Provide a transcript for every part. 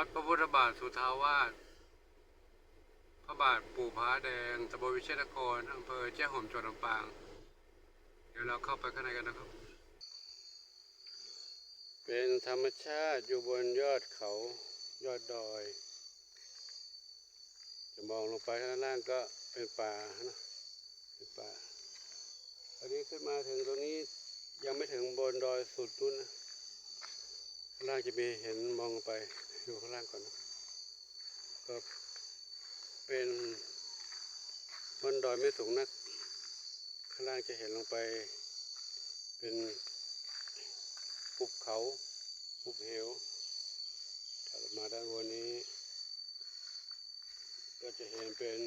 วัดพระพุทธบาทสุทาวาสพระบาทปู่ผาแดงตำบลวิเชษฐกรอำเภอแจ้ห่มจังหวัดลำปาง เดี๋ยวเราเข้าไปข้างในกันนะครับ เป็นธรรมชาติอยู่บนยอดเขายอดดอย จะมองลงไปข้างล่างก็เป็นป่านะเป็นป่าตอนนี้ขึ้นมาถึงตรงนี้ยังไม่ถึงบนดอยสุดนู้นนะล่างจะมีเห็นมองไป ดูข้างล่างก่อนนะก็เป็นบนดอยไม่สูงนัก ข้างล่างจะเห็นลงไป เป็นภูเขาภูเหวถ้าเรามาด้านบนนี้ ก็จะเห็นเป็น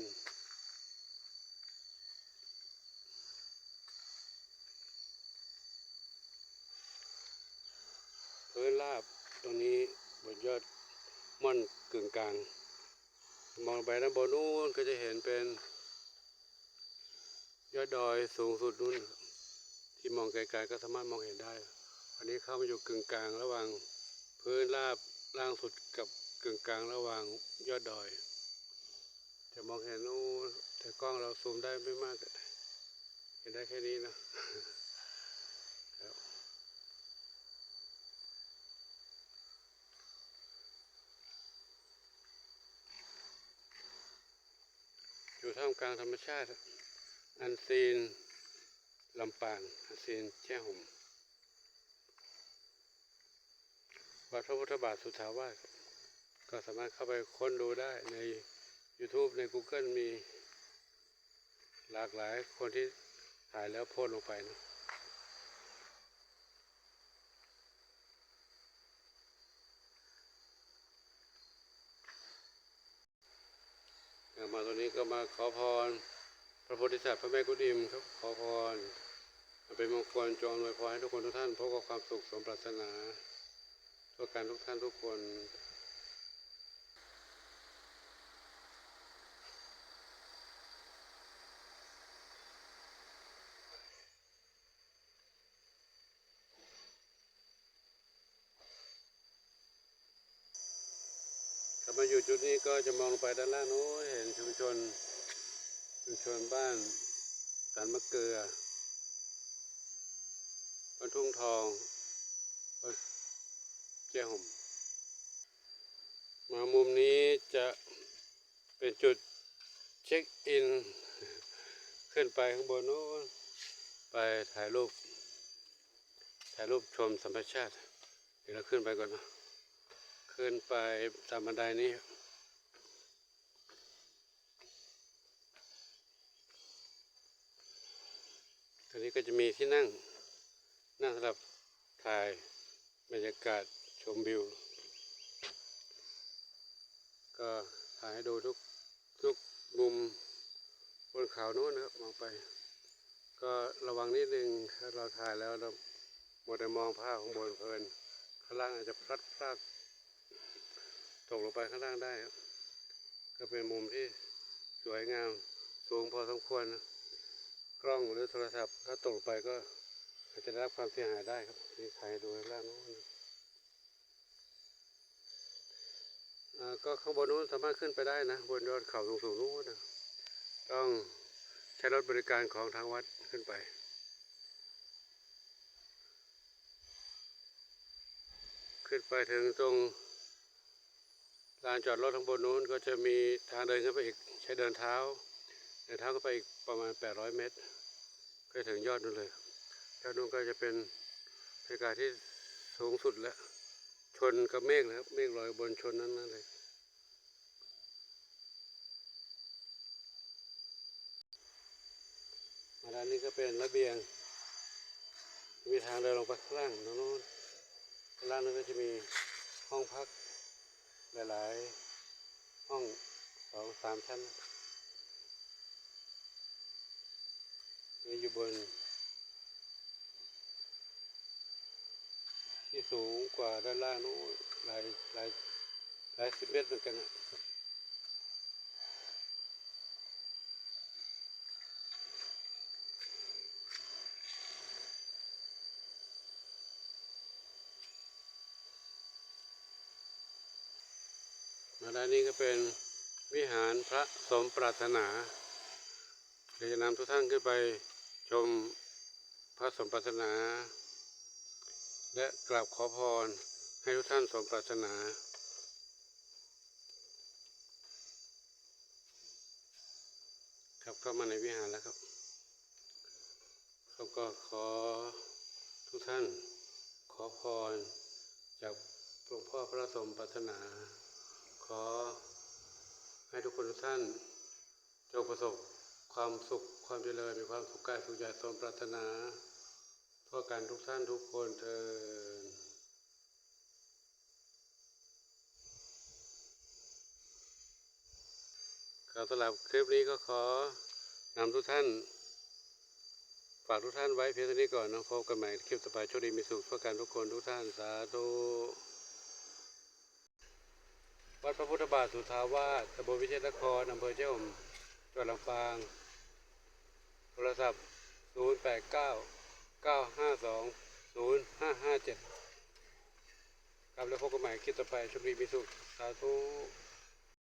พื้นราบตรงนี้บนยอด ม่อนกึ่งกลาง มองไปด้านบนนู้นก็จะเห็นเป็น ยอดดอยสูงสุดนู้น ที่มองไกลๆก็สามารถมองเห็นได้ อันนี้เข้ามาอยู่กึ่งกลางระหว่างพื้นราบล่างสุดกับกึ่งกลางระหว่างยอดดอย จะมองเห็นนู้นแต่กล้องเราซูมได้ไม่มาก เห็นได้แค่นี้นะ ครับ อยู่ท่ามกลางธรรมชาติ อันซีนลำปางอันซีนแช่ห่มวัดพระพุทธบาทสุทาวาสก็สามารถเข้าไปค้นดูได้ใน YouTube ใน Google มีหลากหลายคนที่ถ่ายแล้วโพสลงไปนะเอ่อ มาตอนนี้ก็มาขอพร พระโพธิสัตว์พระแม่กุฎิมครับขอพรเป็นมงคลจงอวยพรให้ทุกคนทุกท่านพบกับความสุขสมปรารถนาทั่วการทุกท่านทุกคน มาอยู่จุดนี้ก็จะมองลงไปด้านล่างโน้นเห็นชุมชน ชุมชนบ้านสันมะเกลือบ้านทุ่งทองเจ้าห่มมามุมนี้จะเป็นจุดเช็คอิน ขึ้นไปข้างบนโน้นไปถ่ายรูป ถ่ายรูปชมธรรมชาติ เดี๋ยวเราขึ้นไปก่อนนะ ขึ้นไปตามบันไดนี้ตรงนี้ก็จะมีที่นั่ง นั่งสำหรับถ่ายบรรยากาศชมวิว ก็ถ่ายให้ดูทุกทุกมุมบนเขาโน้นนะครับมองไป ก็ระวังนิดนึงถ้าเราถ่ายแล้วเราหมดแต่มองภาพข้างบนเพลินข้างล่างอาจจะพลัดพราก ตกลงไปข้างล่างได้ครับก็เป็นมุมที่สวยงามสูงพอสมควรนะกล้องหรือโทรศัพท์ ถ้าตกลงไปก็อาจจะได้รับความเสียหายได้ครับนี่ถ่ายดูข้างล่างนู้นก็ข้างบนนู้นสามารถขึ้นไปได้นะ บนยอดเขาสูงๆนู้นนะต้องใช้รถบริการของทางวัดขึ้นไปขึ้นไปถึงตรง ลานจอดรถข้างบนนู้นก็จะมีทางเดินขึ้นไปอีกใช้เดินเท้า เดินเท้าก็ไปอีกประมาณ 800 เมตร ก็ถึงยอดนู้นเลยยอดนู้นก็จะเป็นบรรยากาศที่สูงสุดแล้ว ชนกับเมฆนะครับ เมฆลอยบนชนนั้นนั่นเลยมาด้านนี้ก็เป็นระเบียง มีทางเดินลงไปข้างล่างตรงนู้นข้างล่างนั้นก็จะมีห้องพัก หลายห้องสองสามชั้นนี่อยู่บน ที่สูงกว่าด้านล่างนู้นหลายหลายหลายสิบเมตรเหมือนกันนะ ด้านนี้ก็เป็นวิหารพระสมปรารถนาเดี๋ยวจะนำทุกท่านขึ้นไปชมพระสมปรารถนา และกราบขอพรให้ทุกท่านสมปรารถนาครับเข้ามาในวิหารแล้วครับเขาก็ขอทุกท่านขอพรจากหลวงพ่อพระสมปรารถนา ขอให้ทุกคนทุกท่านจงประสบความสุขความเจริญมีความสุขกายสุขใจสมปรารถนาทั่วกันทุกท่านทุกคนเถิดครับสำหรับคลิปนี้ก็ขอนำทุกท่าน ฝากทุกท่านไว้เพียงเท่านี้ก่อนนะพบกันใหม่คลิปต่อไปโชคดีมีสุขทั่วกันทุกคนทุกท่านสาธุ วัดพระพุทธบาทสุทาวาสตำบลวิเชษนครอำเภอเจ้าหมจังหวัดลำปาง โทรศัพท์ 0 8 9 9 5 2 0 5 5 7 ครับแล้วพบกันใหม่คลิปต่อไปชมรีมีสุขสาธุ